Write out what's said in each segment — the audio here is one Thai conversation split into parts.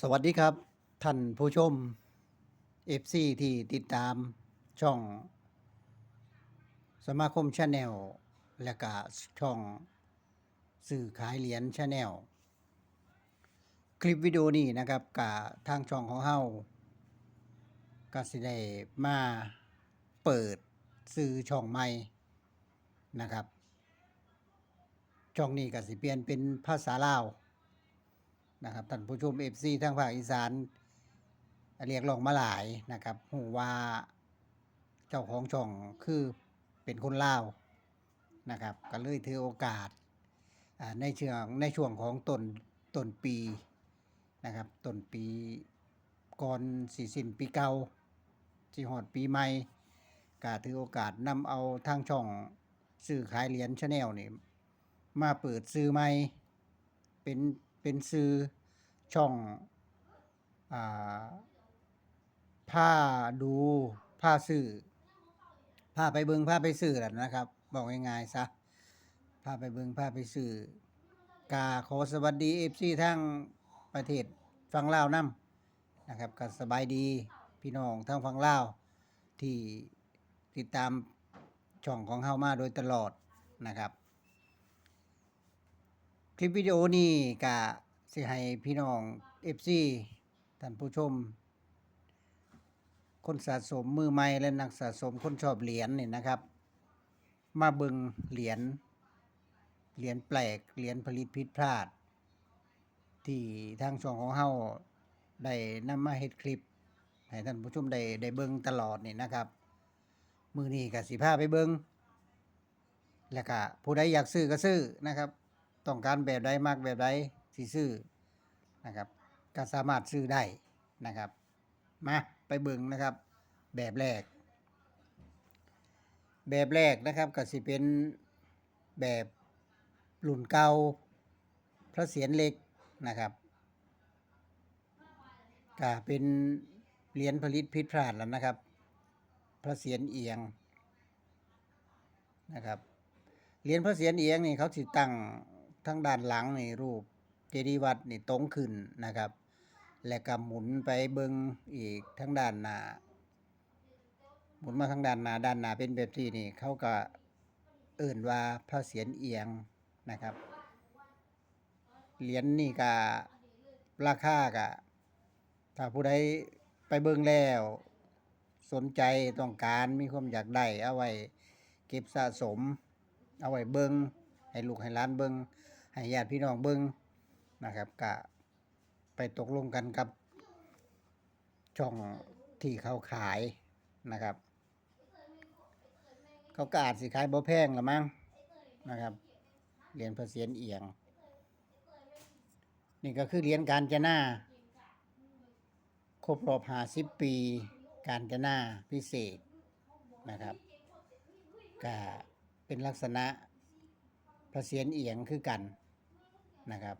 สวัสดีครับ ท่านผู้ชม FC ที่ติดตามช่อง สมาคมชาแนลและก็ช่องสื่อขายเหรียญชาแนลคลิปวิดีโอนี้นะครับกับทางช่องของเฮาก็สิได้มาเปิดซื้อช่องใหม่นะครับ ช่องนี้ก็สิเปลี่ยนเป็นภาษาลาว นะครับท่านผู้ชม FC ทางภาคอีสานเรียกร้องมาหลายนะครับหูว่าเจ้าของช่องคือเป็นคนลาวนะครับ ก็เลยถือโอกาสในเชิงในช่วงของต้นต้นปีนะครับต้นปีก่อนสิสิ้นปีเก่าสิฮอดปีใหม่ก็ถือโอกาสนำเอาทางช่องซื้อขายเหรียญชาแนลนี่มาเปิดซื้อใหม่เป็นเป็นซื้อ ช่องอ่าผ้าดูผ้าซื้อผ้าไปเบิงผ้าไปซื้อแหละนะครับ บอกง่ายๆซะผ้าไปเบิงผ้าไปซื้อกาขอสวัสดีเอฟซีทั้งประเทศฟังลาวนํนะครับก็สบายดีพี่น้องทั้งฟังลาวที่ติดตามช่องของเฮามาโดยตลอดนะครับ คลิปวิดีโอนี้ก็ สิให้พี่น้อง FC ท่านผู้ชม คนสะสมมือใหม่และนักสะสมคนชอบเหรียญนี่นะครับ มาเบิงเหรียญเหรียญแปลกเหรียญผลิตผิดพลาด ที่ทางช่องของเฮาได้นำมาเฮ็ดคลิป ให้ท่านผู้ชมได้ได้เบิงตลอดนี่นะครับ มือนี้ก็สิพาไปเบิงแล้วก็ผู้ใดอยากซื้อก็ซื้อนะครับ ต้องการแบบใดมากแบบใด สิซื้อนะครับก็สามารถซื้อได้นะครับ มาไปเบิ่งนะครับ แบบแรก แบบแรกนะครับก็สิเป็นแบบรุ่นเก่าพระเศียรเหล็กนะครับก็เป็นเหรียญผลิตผิดพลาดแล้วนะครับ พระเศียรเอียงนะครับเหรียญพระเศียรเอียงนี่เขาสิตั้งทั้งด้านหลังนี่รูป เจดีย์วัดนี่ตรงขึ้นนะครับ และก็หมุนไปเบิงอีกทั้งด้านหน้าหมุนมาทั้งด้านหน้าด้านหน้าเป็นแบบที่นี่เขาก็เอิ่นว่าพระเศียรเอียงนะครับเหรียญนี่ก็ราคาก็ถ้าผู้ใดไปเบิงแล้ว สนใจต้องการมีความอยากได้เอาไว้เก็บสะสม เอาไว้เบิงให้ลูกให้หล้านเบิงให้ญาติพี่น้องเบิง นะครับก็ไปตกลงกันกับช่องที่เขาขายนะครับ เขาก็อาจสิขายบ่แพงละมั้งนะครับเหรียญพระเศียรเอียง นี่ก็คือเหรียญการจนาครบรอบ50ปีการจนาพิเศษนะครับก็เป็นลักษณะพระเศียรเอียงคือกันนะครับ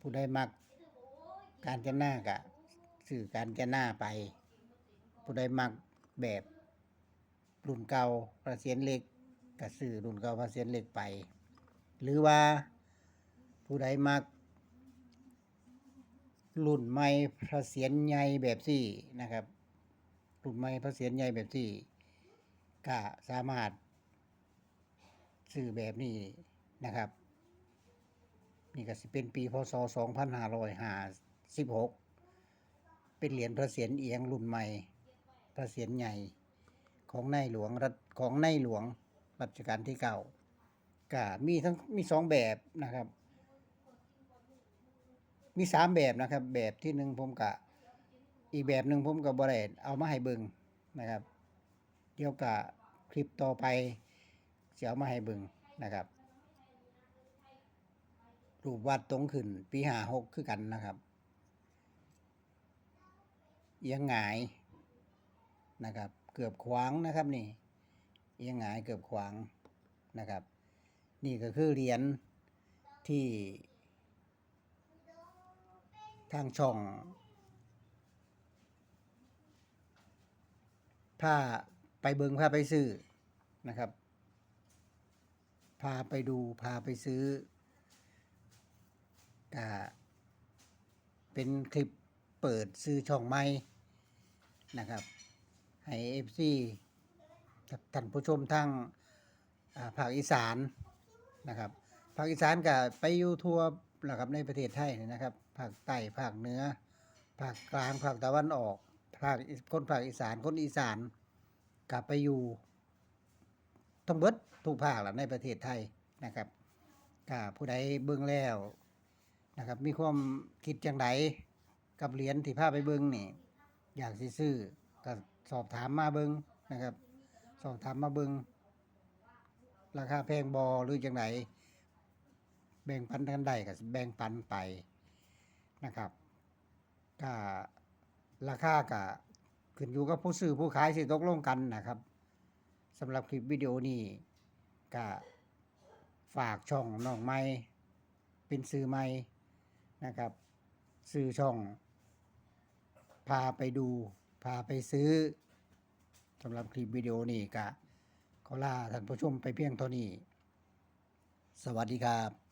ผู้ใดมักการจะหน้ากะสื่อการจะหน้าไป ผู้ใดมักแบบรุ่นเก่าพระเศียรเล็กก็สื่อรุ่นเก่าพระเศียรเล็กไป หรือว่าผู้ใดมักรุ่นใหม่พระเศียรใหญ่แบบที่นะครับ รุ่นใหม่พระเศียรใหญ่แบบที่ก็สามารถซื้อแบบนี้นะครับ นี่ก็สิเป็นปีพศ 2556 เป็นเหรียญพระเศียรเอียงรุ่นใหม่ พระเศียรใหญ่ของในหลวงรัชของในหลวงรัชกาลที่เก้าก็มีทั้งมีสองแบบนะครับ มีสามแบบนะครับ แบบที่หนึ่งผมกะอีกแบบหนึ่งผมกับบริเวเอามาให้เบิงนะครับ เดี๋ยวกะคลิปต่อไปจะเอามาให้เบิงนะครับ รูปวาดตรงขึ้น ปีหาหกคือกันนะครับ เอียงหงายนะครับ เกือบขวางนะครับนี่ เอียงหงายเกือบขวางนะครับ นี่ก็คือเหรียญที่ ทางช่องผ้าไปเบิงผ้าไปซื้อนะครับ พาไปดูพาไปซื้อ ก็เเป็นคลิปเปิดซื้อช่องใหม่นะครับ ให้ FC กับท่านผู้ชมทางภาคอีสานนะครับภาคอีสานก็ไปอยู่ทั่วแล้วครับในประเทศไทยนะครับภาคใต้ภาคเหนือภาคกลางภาคตะวันออกภาคคนภาคอีสานคนอีสานก็ไปอยู่ทั้งเบิดทุกภาคแหละในประเทศไทยนะครับก็ผู้ใดเบิ่งแล้ว นะครับ มีความคิดจังไดกับเหรียญที่พาไปเบิ่งนี่ อยากสิซื้อก็สอบถามมาเบิ่งนะครับ สอบถามมาเบิงราคาแพงบอหรือจังไหนแบ่งปันกันได้ก็แบ่งปันไปนะครับก็ราคาก็ขึ้นอยู่กับผู้ซื้อผู้ขายสิตกลงกันนะครับสำหรับคลิปวิดีโอนี้ก็ฝากช่องน้องไม้เป็นซื้อไม้ นะครับ สื่อช่อง พาไปดู พาไปซื้อสำหรับคลิปวิดีโอนี้กะขอลาท่านผู้ชมไปเพียงเท่านี้ สวัสดีครับ